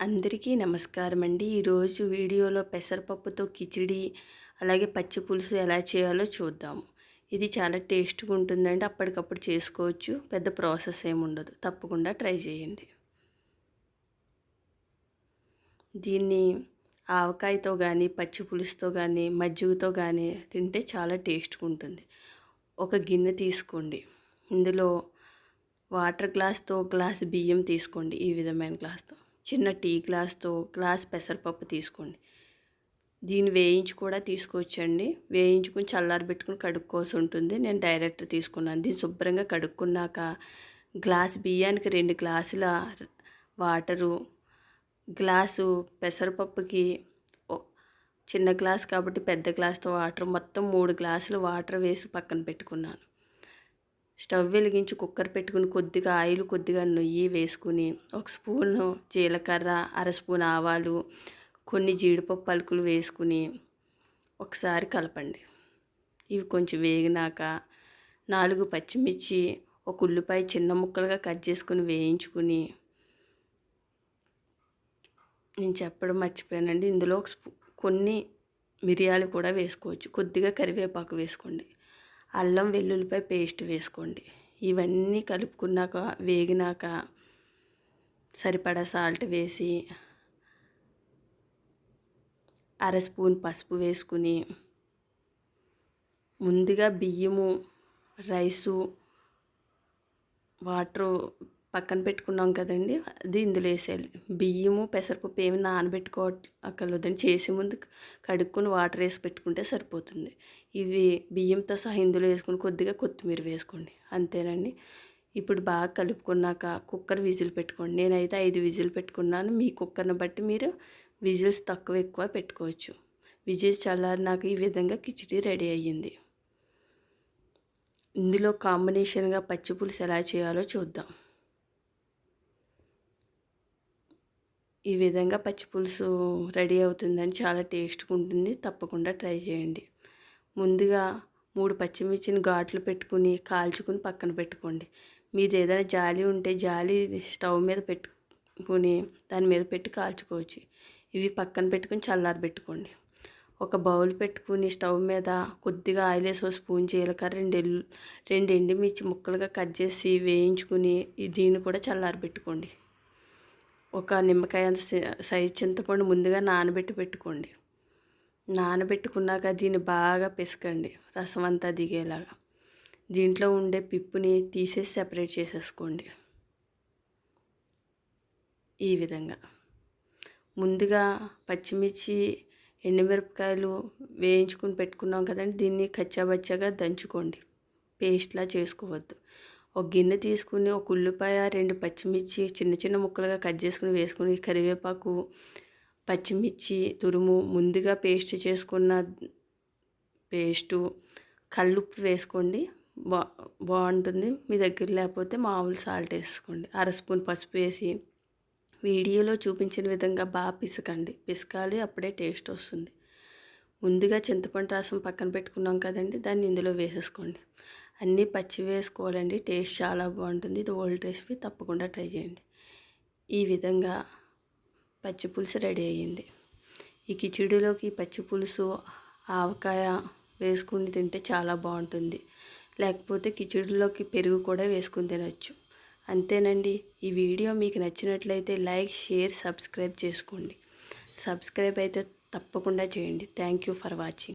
అందరికీ నమస్కారం అండి ఈరోజు వీడియోలో పెసరపప్పుతో కిచిడి అలాగే పచ్చి పులుసు ఎలా చేయాలో చూద్దాము ఇది చాలా టేస్ట్గా ఉంటుందండి. అప్పటికప్పుడు చేసుకోవచ్చు. పెద్ద ప్రాసెస్ ఏమి ఉండదు. తప్పకుండా ట్రై చేయండి. దీన్ని ఆవకాయతో కానీ పచ్చి పులుసుతో కానీ మజ్జిగతో కానీ తింటే చాలా టేస్ట్గా ఉంటుంది. ఒక గిన్నె తీసుకోండి. ఇందులో వాటర్ గ్లాస్తో గ్లాస్ బియ్యం తీసుకోండి. ఈ విధమైన గ్లాస్తో. చిన్న టీ గ్లాస్తో గ్లాస్ పెసరపప్పు తీసుకోండి. దీన్ని వేయించి కూడా తీసుకోవచ్చండి. వేయించుకుని చల్లారి పెట్టుకుని కడుక్కోవాల్సి ఉంటుంది. నేను డైరెక్ట్ తీసుకున్నాను. దీన్ని శుభ్రంగా కడుక్కున్నాక గ్లాస్ బియ్యానికి రెండు గ్లాసుల వాటరు గ్లాసు పెసరపప్పుకి చిన్న గ్లాస్ కాబట్టి పెద్ద గ్లాస్తో వాటర్ మొత్తం మూడు గ్లాసులు వాటర్ వేసి పక్కన పెట్టుకున్నాను. స్టవ్ వెలిగించి కుక్కర్ పెట్టుకుని కొద్దిగా ఆయిల్ కొద్దిగా నెయ్యి వేసుకుని ఒక స్పూను జీలకర్ర అర స్పూన్ ఆవాలు కొన్ని జీడిపప్పు పలుకులు వేసుకుని ఒకసారి కలపండి. ఇవి కొంచెం వేగినాక నాలుగు పచ్చిమిర్చి ఒక ఉల్లిపాయ చిన్న ముక్కలుగా కట్ చేసుకుని వేయించుకుని నేను చెప్పడం మర్చిపోయానండి. ఇందులో ఒక స్పూ కొన్ని మిరియాలు కూడా వేసుకోవచ్చు. కొద్దిగా కరివేపాకు వేసుకోండి. అల్లం వెల్లుల్లిపాయ పేస్ట్ వేసుకోండి. ఇవన్నీ కలుపుకున్నాక వేగినాక సరిపడా సాల్ట్ వేసి అర స్పూన్ పసుపు వేసుకుని ముందుగా బియ్యము రైసు వాటరు పక్కన పెట్టుకున్నాం కదండి. అది ఇందులో వేసేయాలి. బియ్యము పెసరపప్పు ఏమి నానబెట్టుకో అక్కర్లేదండి చేసే ముందు కడుక్కుని వాటర్ వేసి పెట్టుకుంటే సరిపోతుంది. ఇవి బియ్యంతో సహా ఇందులో వేసుకుని కొద్దిగా కొత్తిమీర వేసుకోండి. అంతేనండి. ఇప్పుడు బాగా కలుపుకున్నాక కుక్కర్ విజిల్ పెట్టుకోండి. నేనైతే ఐదు విజిల్ పెట్టుకున్నాను. మీ కుక్కర్ని బట్టి మీరు విజిల్స్ తక్కువ ఎక్కువ పెట్టుకోవచ్చు. విజిల్స్ చల్లారినాక ఈ విధంగా కిచిడి రెడీ అయ్యింది. ఇందులో కాంబినేషన్గా పచ్చి పులుసు ఎలా చేయాలో చూద్దాం. ఈ విధంగా పచ్చి పులుసు రెడీ అవుతుందని చాలా టేస్ట్గా ఉంటుంది. తప్పకుండా ట్రై చేయండి. ముందుగా మూడు పచ్చిమిర్చిని ఘాట్లు పెట్టుకుని కాల్చుకుని పక్కన పెట్టుకోండి. మీది ఏదైనా జాలి ఉంటే జాలి స్టవ్ మీద పెట్టుకుని దాని మీద పెట్టి కాల్చుకోవచ్చు. ఇవి పక్కన పెట్టుకుని చల్లారి పెట్టుకోండి. ఒక బౌల్ పెట్టుకుని స్టవ్ మీద కొద్దిగా ఆయిల్ వేసి స్పూన్ జీలకర్ర రెండు ఎల్లు రెండు ఎండుమిర్చి ముక్కలుగా కట్ చేసి వేయించుకుని దీన్ని కూడా చల్లారి పెట్టుకోండి. ఒక నిమ్మకాయ అంత సైజ్ చింతపండు ముందుగా నానబెట్టి పెట్టుకోండి. నానబెట్టుకున్నాక దీన్ని బాగా పిసకండి రసం అంతా దిగేలాగా. దీంట్లో ఉండే పిప్పుని తీసేసి సెపరేట్ చేసేసుకోండి. ఈ విధంగా. ముందుగా పచ్చిమిర్చి ఎండుమిరపకాయలు వేయించుకుని పెట్టుకున్నాం కదండి దీన్ని కచ్చాబచ్చాగా దంచుకోండి. పేస్ట్లా చేసుకోవద్దు. ఒక గిన్నె తీసుకుని ఒక ఉల్లిపాయ రెండు పచ్చిమిర్చి చిన్న చిన్న ముక్కలుగా కట్ చేసుకుని వేసుకుని కరివేపాకు పచ్చిమిర్చి తురుము ముందుగా పేస్ట్ చేసుకున్న పేస్టు కల్లుప్పు వేసుకోండి. బా బాగుంటుంది. మీ దగ్గర లేకపోతే మామూలు సాల్ట్ వేసుకోండి. అర స్పూన్ పసుపు వేసి వీడియోలో చూపించిన విధంగా బాగా పిసకండి. పిసకాలి అప్పుడే టేస్ట్ వస్తుంది. ముందుగా చింతపండు రసం పక్కన పెట్టుకున్నాం కదండి దాన్ని ఇందులో వేసేసుకోండి. అన్నీ పచ్చి వేసుకోవాలండి టేస్ట్ చాలా బాగుంటుంది. ఇది ఓల్డ్ రెసిపీ తప్పకుండా ట్రై చేయండి. ఈ విధంగా పచ్చి పులుసు రెడీ అయ్యింది. ఈ కిచిడిలోకి పచ్చి పులుసు ఆవకాయ వేసుకుని తింటే చాలా బాగుంటుంది. లేకపోతే కిచిడిలోకి పెరుగు కూడా వేసుకుని తినచ్చు. అంతేనండి. ఈ వీడియో మీకు నచ్చినట్లయితే లైక్ షేర్ సబ్స్క్రైబ్ చేసుకోండి. సబ్స్క్రైబ్ అయితే తప్పకుండా చేయండి. Thank you for watching.